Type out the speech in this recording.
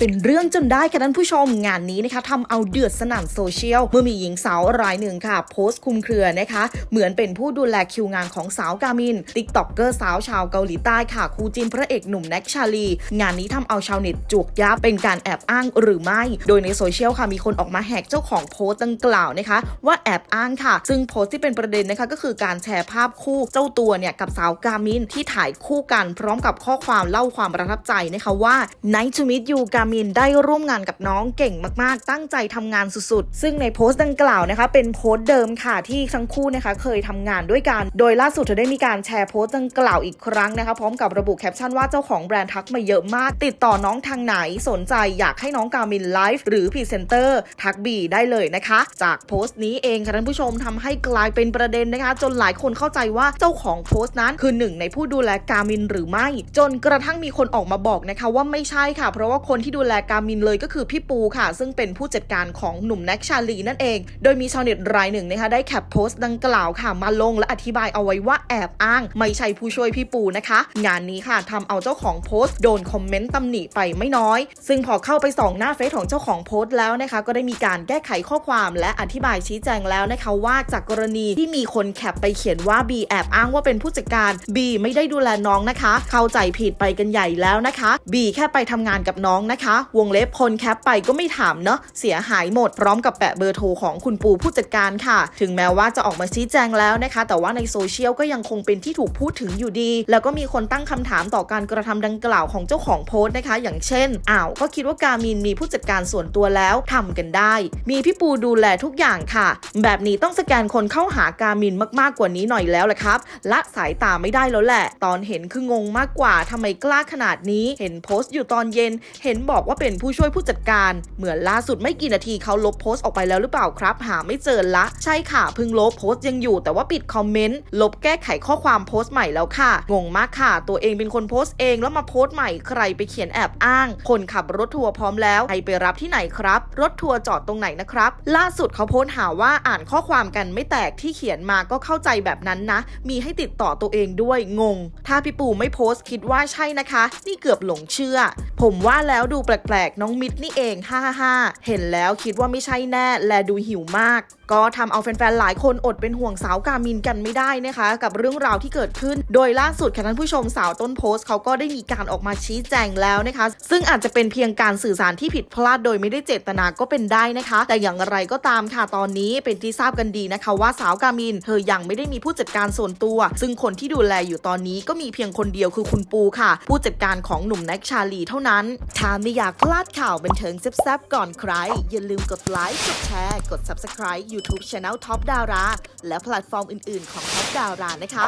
เป็นเรื่องจนได้ค่ะท่านผู้ชมงานนี้นะคะทำเอาเดือดสนั่นโซเชียล เมื่อมีหญิงสาวรายหนึ่งค่ะ โพสต์คุมเครือนะคะ เหมือนเป็นผู้ดูแลคิวงานของสาวกามินติ๊กต็อกเกอร์สาวชาวเกาหลีใต้ค่ะคู่จินพระเอกหนุ่มแน็กชาลี งานนี้ทำเอาชาวเน็ตจวกยับเป็นการแอบอ้างหรือไม่ โดยในโซเชียลค่ะมีคนออกมาแหกเจ้าของโพสต์ดังกล่าวนะคะ ว่าแอบอ้างค่ะ ซึ่งโพสต์ที่เป็นประเด็นนะคะก็คือการแชร์ภาพคู่เจ้าตัวเนี่ยกับสาวกามินที่ถ่ายคู่กันพร้อมกับข้อความเล่าความประทับใจนะคะว่า Nice to meet you กามินได้ร่วมงานกับน้องเก่งมากๆ ตั้งใจทำงานสุดๆ ซึ่งในโพสต์ดังกล่าวนะคะ เป็นโพสต์เดิมค่ะที่ทั้งคู่นะคะเคยทำงานด้วยกัน โดยล่าสุดเธอได้มีการแชร์โพสต์ดังกล่าวอีกครั้งนะคะ พร้อมกับระบุแคปชั่นว่าเจ้าของแบรนด์ทักมาเยอะมาก ติดต่อน้องทางไหนสนใจอยากให้น้องกามินไลฟ์หรือพรีเซนเตอร์ทักบีได้เลยนะคะ จากโพสต์นี้เองค่ะท่านผู้ชมทำให้กลายเป็นประเด็นนะคะ จนหลายคนเข้าใจว่าเจ้าของโพสต์นั้นคือหนึ่งในผู้ดูแลกามินหรือไม่ จนกระทั่งมีคนออกมาบอกนะคะว่าไม่ใช่ค่ะ เพราะว่าคนที่ดููแลกามินเลยก็คือพี่ปูค่ะ ซึ่งเป็นผู้จัดการของหนุ่มแน็กชาลีนั่นเอง โดยมีชาวเน็ตรายหนึ่งนะคะได้แคปโพสต์ดังกล่าวค่ะมาลงและอธิบายเอาไว้ว่าแอบอ้าง ไม่ใช่ผู้ช่วยพี่ปูนะคะ งานนี้ค่ะทำเอาเจ้าของโพสต์โดนคอมเมนต์ตำหนิไปไม่น้อย ซึ่งพอเข้าไปส่องหน้าเฟซของเจ้าของโพสต์แล้วนะคะ ก็ได้มีการแก้ไขข้อความและอธิบายชี้แจงแล้วนะคะว่าจากกรณีที่มีคนแคปไปเขียนว่าบีแอบอ้างว่าเป็นผู้จัดการบีไม่ได้ดูแลน้องนะคะ เข้าใจผิดไปกันใหญ่แล้วนะคะบีแค่ไปทำงานกับน้องนะคะวงเล็บคนแคปไปก็ไม่ถามเนาะเสียหายหมดพร้อมกับแปะเบอร์โทรของคุณปูผู้จัดการค่ะ ถึงแม้ว่าจะออกมาชี้แจงแล้วนะคะ แต่ว่าในโซเชียลก็ยังคงเป็นที่ถูกพูดถึงอยู่ดี แล้วก็มีคนตั้งคำถามต่อการกระทำดังกล่าวของเจ้าของโพสต์นะคะ อย่างเช่นอ้าวก็คิดว่าการมินมีผู้จัดการส่วนตัวแล้วทำกันได้ มีพี่ปูดูแลทุกอย่างค่ะ แบบนี้ต้องสแกนคนเข้าหาการมินมากๆกว่านี้หน่อยแล้วแหละครับละสายตาไม่ได้แล้วแหละ ตอนเห็นคืองงมากกว่าทำไมกล้าขนาดนี้ เห็นโพสต์อยู่ตอนเย็น เห็นบอกอกว่าเป็นผู้ช่วยผู้จัดการ เหมือนล่าสุดไม่กี่นาทีเขาลบโพสต์ออกไปแล้วหรือเปล่าครับ หาไม่เจอละ ใช่ค่ะเพิ่งลบโพสต์ยังอยู่ แต่ว่าปิดคอมเมนต์ลบแก้ไขข้อความโพสต์ใหม่แล้วค่ะ งงมากค่ะ ตัวเองเป็นคนโพสต์เองแล้วมาโพสต์ใหม่ใครไปเขียนแอบอ้าง คนขับรถทัวร์พร้อมแล้วให้ไปรับที่ไหนครับ รถทัวร์จอดตรงไหนนะครับ ล่าสุดเขาโพสต์หาว่าอ่านข้อความกันไม่แตกที่เขียนมาก็เข้าใจแบบนั้นนะ มีให้ติดต่อตัวเองด้วยงง ถ้าพี่ปู่ไม่โพสต์คิดว่าใช่นะคะ นี่เกือบหลงเชื่อ ผมว่าแล้วดูแปลกๆ น้องมิดนี่เอง ฮ่าฮ่าเห็นแล้วคิดว่าไม่ใช่แน่ และดูหิวมาก ก็ทำเอาแฟนๆ หลายคนอดเป็นห่วงสาวกามินกันไม่ได้นะคะ กับเรื่องราวที่เกิดขึ้น โดยล่าสุดค่ะท่านผู้ชมสาวต้นโพสต์เขาก็ได้มีการออกมาชี้แจงแล้วนะคะ ซึ่งอาจจะเป็นเพียงการสื่อสารที่ผิดพลาดโดยไม่ได้เจตนาก็เป็นได้นะคะ แต่อย่างไรก็ตามค่ะตอนนี้เป็นที่ทราบกันดีนะคะว่าสาวกามิน เธอยังไม่ได้มีผู้จัดการส่วนตัว ซึ่งคนที่ดูแลอยู่ตอนนี้ก็มีเพียงคนเดียวคือคุณปูค่ะ ผู้จัดการของหนุ่มแน็กชาลีเท่านั้นถ้าไม่อยากพลาดข่าวบันเทิงแซ่บๆก่อนใครอย่าลืมกดไลค์กดแชร์กด Subscribe YouTube Channel Top Dara และแพลตฟอร์มอื่น ๆ ของ Top Dara นะคะ